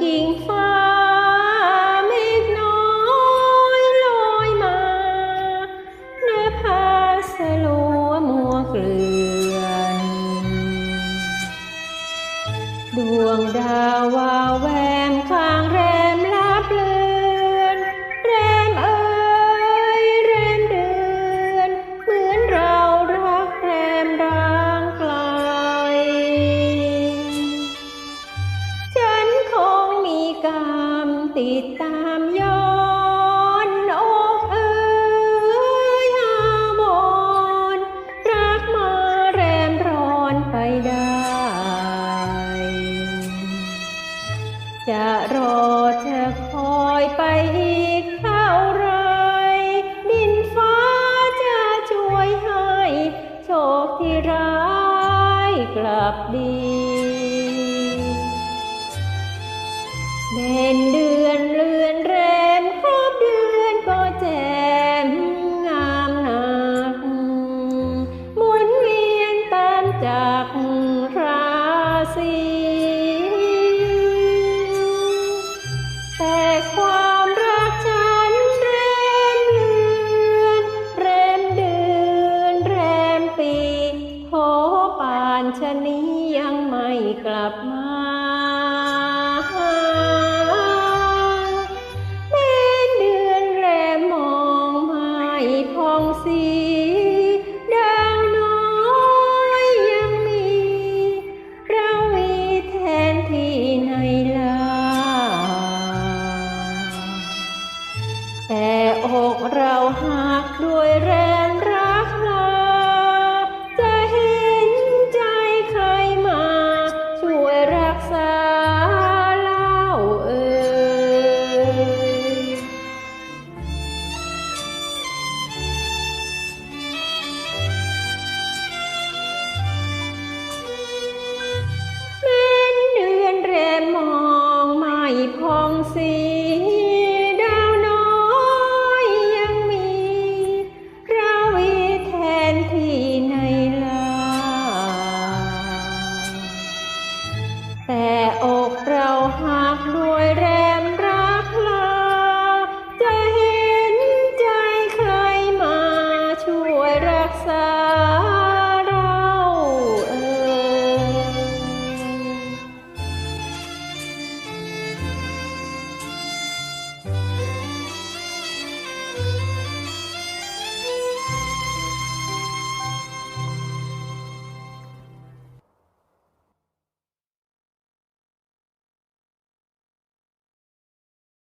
กิ่งฟ้าเมฆน้อยลอยมาเนื้อผ้าสลัวมัวเกลือนดวงดาววาวแวมข้างแร ติดตามย้อนอกเอ๋ยอาวรรักมาแรมร้อนไปได้ จะรอจะคอยไปอีกเท่าไร ดินฟ้าจะช่วยให้โชคที่ร้ายกลับดีเด่นเดื อนเลือนแรมครบเดือนก็แจ่มงามนัก หมุนเวียนตามจากราศีแต่ความรักฉันแรมเลือนแรมเดือนแรมปีโหป่านชะนี้ยังไม่กลับมา พองสีดาวน้อยยังมี เรามีแทนที่ในลา แต่อกเราหักด้วยแรง Alexa.